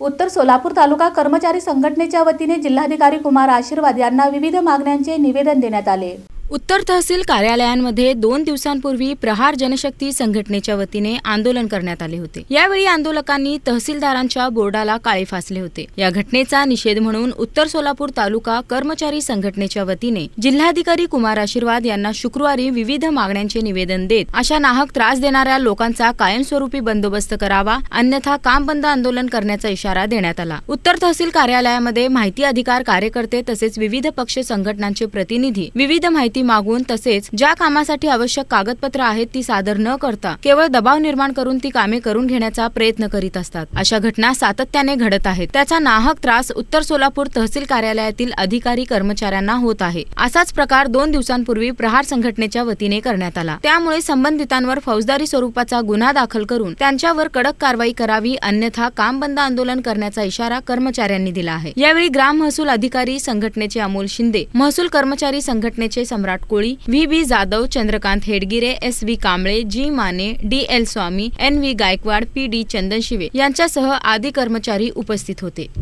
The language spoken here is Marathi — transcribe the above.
उत्तर सोलापूर तालुका कर्मचारी संघटनेच्या वतीने जिल्हाधिकारी कुमार आशीर्वाद यांना विविध मागण्यांचे निवेदन देण्यात आले. उत्तर तहसील कार्यालयांमध्ये दोन दिवसांपूर्वी प्रहार जनशक्ती संघटनेच्या वतीने आंदोलन करण्यात आले होते. यावेळी आंदोलकांनी तहसीलदारांच्या बोर्डाला काळे फासले होते. या घटनेचा निषेध म्हणून उत्तर सोलापूर तालुका कर्मचारी संघटनेच्या वतीने जिल्हाधिकारी कुमार आशीर्वाद यांना शुक्रवारी विविध मागण्यांचे निवेदन देत अशा नाहक त्रास देणाऱ्या लोकांचा कायमस्वरूपी बंदोबस्त करावा अन्यथा काम बंद आंदोलन करण्याचा इशारा देण्यात आला. उत्तर तहसील कार्यालयामध्ये माहिती अधिकार कार्यकर्ते तसेच विविध पक्ष संघटनांचे प्रतिनिधी विविध माहिती मागून तसेच ज्या कामासाठी आवश्यक कागदपत्र आहेत ती सादर न करता केवळ दबाव निर्माण करून ती कामे करून घेण्याचा प्रयत्न करीत असतात. अशा घटना सातत्याने घडत आहेत. त्याचा नाहक त्रास उत्तर सोलापूर तहसील कार्यालयातील अधिकारी कर्मचाऱ्यांना होत आहे. असाच प्रकार दोन दिवसांपूर्वी प्रहार संघटनेच्या वतीने करण्यात आला. त्यामुळे संबंधितांवर फौजदारी स्वरूपाचा गुन्हा दाखल करून त्यांच्यावर कडक कारवाई करावी अन्यथा काम बंद आंदोलन करण्याचा इशारा कर्मचाऱ्यांनी दिला आहे. यावेळी ग्राम महसूल अधिकारी संघटनेचे अमोल शिंदे महसूल कर्मचारी संघटनेचे Samrat Samrat Koli V B Jadhav Chandrakant Hedgire S V Kamble G. Mane D L Swami N V Gaikwad P D Chandanshive यांच्यासह आदी कर्मचारी उपस्थित होते.